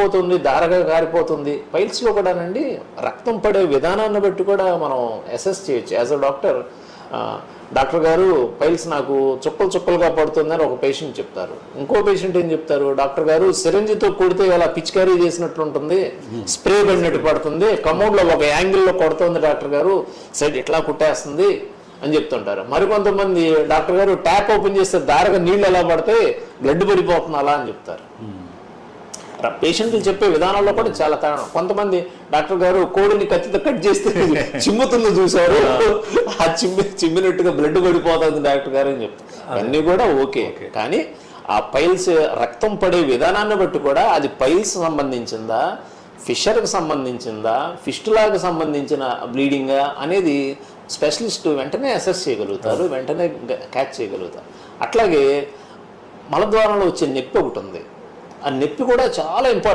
పోతుంది దారగా గారిపోతుంది. పైల్స్లో కూడానండి రక్తం పడే విధానాన్ని బట్టి కూడా మనం అసెస్ చేయొచ్చు. యాజ్ అ డాక్టర్ డాక్టర్ గారు పైల్స్ నాకు చుక్కలు చుక్కలుగా పడుతుందని ఒక పేషెంట్ చెప్తారు. ఇంకో పేషెంట్ ఏం చెప్తారు? డాక్టర్ గారు సిరంజితో కొడితే ఇలా పిచికారీ చేసినట్టు ఉంటుంది స్ప్రే పడినట్టు పడుతుంది. కమౌండ్లో ఒక యాంగిల్లో కొడుతుంది డాక్టర్ గారు. సైడ్ ఇట్లా కుట్టేస్తుంది అని చెప్తుంటారు. మరికొంతమంది డాక్టర్ గారు ట్యాప్ ఓపెన్ చేస్తే దారగా నీళ్ళు ఎలా పడితే బ్లడ్ పడిపోతుంది అలా అని చెప్తారు. పేషెంట్లు చెప్పే విధానంలో కూడా చాలా తేడా కొంతమంది డాక్టర్ గారు కోడిని కత్తితో కట్ చేస్తే చిమ్ముతుంది చూసారు. ఆ చిమ్మి చిమ్మినట్టుగా బ్లడ్ పడిపోతుంది డాక్టర్ గారు అని చెప్తారు అన్నీ కూడా ఓకే. కానీ ఆ పైల్స్ రక్తం పడే విధానాన్ని బట్టి కూడా అది పైల్స్ సంబంధించిందా ఫిషర్కి సంబంధించిందా ఫిస్టులాకి సంబంధించిన బ్లీడింగ్ అనేది స్పెషలిస్ట్ వెంటనే అసెస్ చేయగలుగుతారు వెంటనే క్యాచ్ చేయగలుగుతారు. అట్లాగే మలద్వారంలో వచ్చే నొప్పి ఒకటి ఉంది. ఆ నొప్పి కూడా చాలా ఇంపార్టెంట్